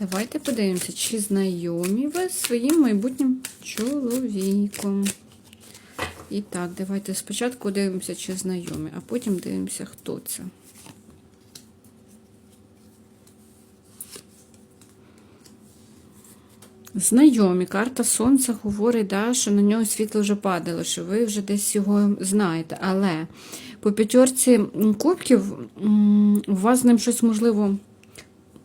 Давайте подивимося, чи знайомі ви з своїм майбутнім чоловіком. І так, давайте спочатку дивимося, чи знайомі, а потім дивимося, хто це. Знайомі, карта Сонця говорить, да, що на нього світло вже падало, що ви вже десь його знаєте. Але по п'ятерці кубків у вас з ним щось можливо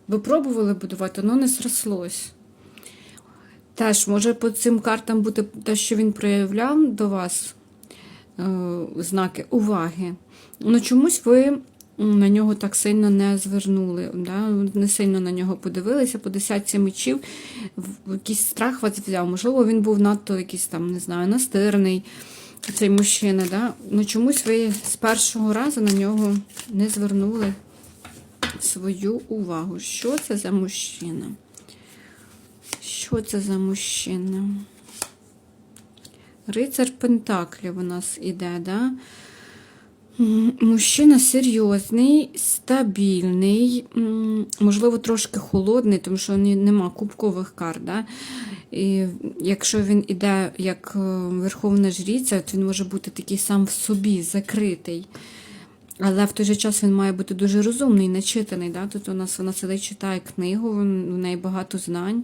ви пробували будувати, воно не зрослось. Теж може по цим картам бути те, що він проявляв до вас е, знаки уваги. Ну чомусь ви на нього так сильно не звернули, да? не сильно на нього подивилися, по десятці мечів, якийсь страх вас взяв. Можливо, він був надто якийсь там, не знаю, настирний, цей мужчина. Да? Ну чомусь ви з першого разу на нього не звернули свою увагу. Що це за мужчина? Що це за мужчина? Рицар Пентаклів у нас іде, да? Мужчина серйозний, стабільний, можливо, трошки холодний, тому що нема кубкових карт. Да? І якщо він іде як е, верховна жріця, то він може бути такий сам в собі, закритий. Але в той же час він має бути дуже розумний, начитаний. Да? Тут у нас вона сидить, читає книгу, у неї багато знань.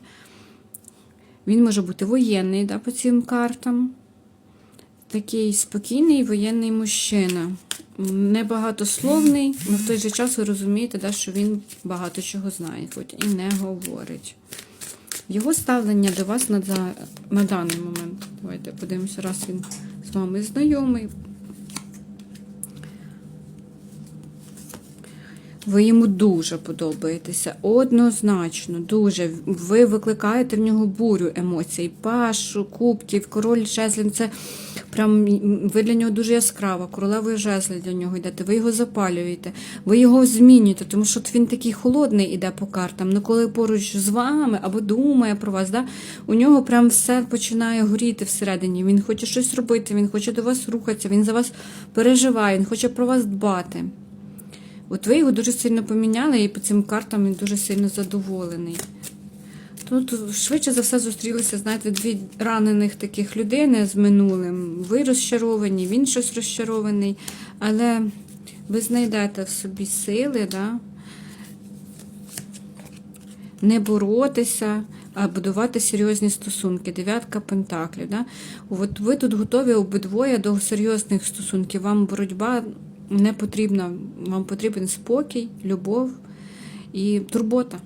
Він може бути воєнний да, по цим картам. Такий спокійний воєнний мужчина. Небагатословний, але в той же час ви розумієте, да, що він багато чого знає, хоч і не говорить. Його ставлення до вас на, на даний момент. Давайте подивимося, раз він з вами знайомий. Ви йому дуже подобаєтеся, однозначно, дуже. Ви викликаєте в нього бурю емоцій, пашу, кубків, король жезлів. Це прям ви для нього дуже яскрава, королевою жезлів для нього йдете, ви його запалюєте, ви його змінюєте, тому що він такий холодний іде по картам. Ну коли поруч з вами або думає про вас, да, у нього прям все починає горіти всередині. Він хоче щось робити, він хоче до вас рухатися, він за вас переживає, він хоче про вас дбати. От ви його дуже сильно поміняли, і по цим картам він дуже сильно задоволений. Тут швидше за все зустрілися, знаєте, дві ранених таких людини з минулим. Ви розчаровані, він щось розчарований, але ви знайдете в собі сили, да? не боротися, а будувати серйозні стосунки. Дев'ятка пентаклів. Да? От ви тут готові обидвоє до серйозних стосунків. Вам боротьба не потрібна. Вам потрібен спокій, любов і турбота.